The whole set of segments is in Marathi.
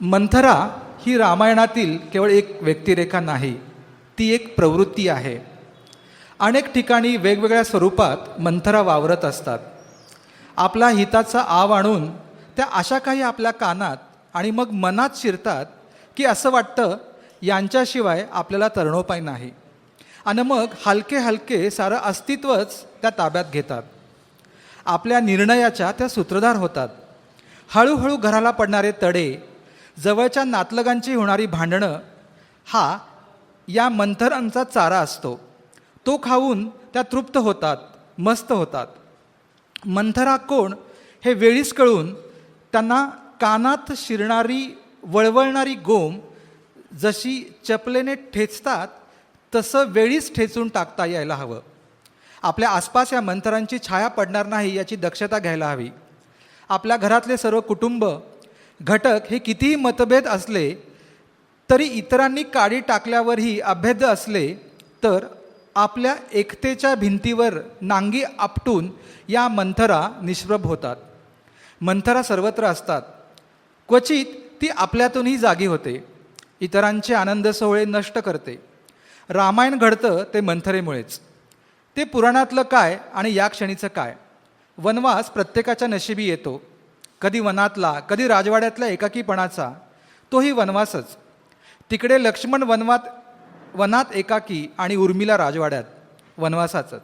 मंथरा ही रामायणातील केवळ एक व्यक्तिरेखा नाही ती एक प्रवृत्ती आहे. अनेक ठिकाणी वेगवेगळ्या स्वरूपात मंथरा वावरत असतात. आपला हिताचा आव आणून त्या अशा काही आपल्या कानात आणि मग मनात शिरतात की असं वाटतं यांच्याशिवाय आपल्याला तरणोपाय नाही. आणि मग हलके हलके सारं अस्तित्वच त्या ताब्यात घेतात. आपल्या निर्णयाच्या त्या सूत्रधार होतात. हळूहळू घराला पडणारे तडे जवळच्या नातलगांची होणारी भांडणं हा या मंथरांचा चारा असतो. तो खाऊन त्या तृप्त होतात मस्त होतात. मंथरा कोण हे वेळीच कळून त्यांना कानात शिरणारी वळवळणारी गोम जशी चपलेने ठेचतात तसं वेळीच ठेचून टाकता यायला हवं. आपल्या आसपास या मंथरांची छाया पडणार नाही याची दक्षता घ्यायला हवी. आपल्या घरातले सर्व कुटुंब घटक हे कितीही मतभेद असले तरी इतरांनी काडी टाकल्यावरही अभेद असले तर आपल्या एकतेच्या भिंतीवर नांगी आपटून या मंथरा निष्प्रभ होतात. मंथरा सर्वत्र असतात. क्वचित ती आपल्यातूनही जागी होते. इतरांचे आनंद सोहळे नष्ट करते. रामायण घडतं ते मंथरेमुळेच. ते पुराणातलं काय आणि या क्षणीचं काय? वनवास प्रत्येकाच्या नशिबी येतो. कधी वनातला कधी राजवाड्यातल्या एकाकीपणाचा तोही वनवासच. तिकडे लक्ष्मण वनवात वनात एकाकी आणि उर्मिला राजवाड्यात वनवासाचंच.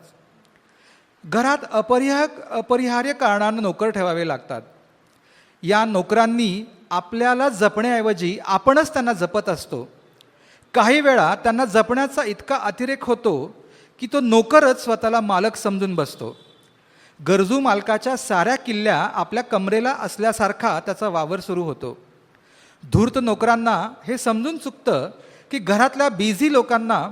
घरात अपरिहार अपरिहार्य कारणानं नोकर ठेवावे लागतात. या नोकरांनी आपल्याला जपण्याऐवजी आपणच त्यांना जपत असतो. काही वेळा त्यांना जपण्याचा इतका अतिरेक होतो की तो नोकरच स्वतःला मालक समजून बसतो. गरजू मालकाच्या साऱ्या किल्ल्या आपल्या कमरेला असल्यासारखा त्याचा वावर सुरू होतो. धूर्त नोकरांना हे समजून चुकतं की घरातल्या बिझी लोकांना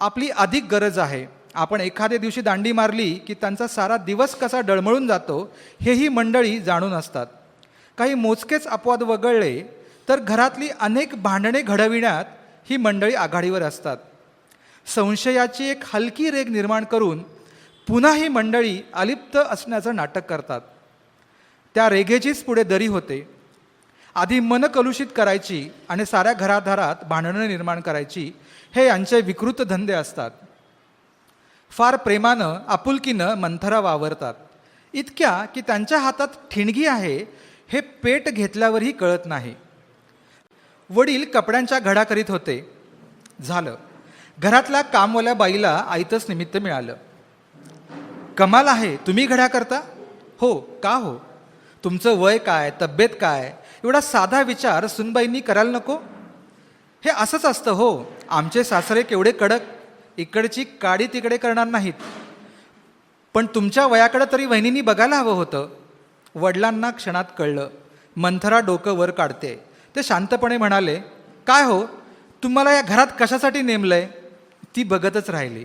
आपली अधिक गरज आहे. आपण एखाद्या दिवशी दांडी मारली की त्यांचा सारा दिवस कसा डळमळून जातो हेही मंडळी जाणून असतात. काही मोजकेच अपवाद वगळले तर घरातली अनेक भांडणे घडविण्यात ही मंडळी आघाडीवर असतात. संशयाची एक हलकी रेग निर्माण करून पुन्हा ही मंडळी अलिप्त असण्याचं नाटक करतात. त्या रेघेचीच पुढे दरी होते. आधी मन कलुषित करायची आणि साऱ्या घरादारात भांडणं निर्माण करायची हे यांचे विकृत धंदे असतात. फार प्रेमानं आपुलकीनं मंथरा वावरतात. इतक्या की त्यांच्या हातात ठिणगी आहे हे पेट घेतल्यावरही कळत नाही. वडील कपड्यांच्या घडा करीत होते. झालं. घरातल्या कामवाल्या बाईला आईतच निमित्त मिळालं. कमाल आहे. तुम्ही घड्या करता? हो का हो? तुमचं वय काय तब्येत काय? एवढा साधा विचार सुनबाईंनी करायला नको? हे असंच असतं हो. आमचे सासरे केवढे कडक इकडची काडी तिकडे करणार नाहीत. पण तुमच्या वयाकडे तरी वहिनींनी बघायला हवं होतं. वडिलांना क्षणात कळलं. मंथरा डोकं वर काढते. ते शांतपणे म्हणाले काय हो? तुम्हाला या घरात कशासाठी नेमलंय? ती बघतच राहिली.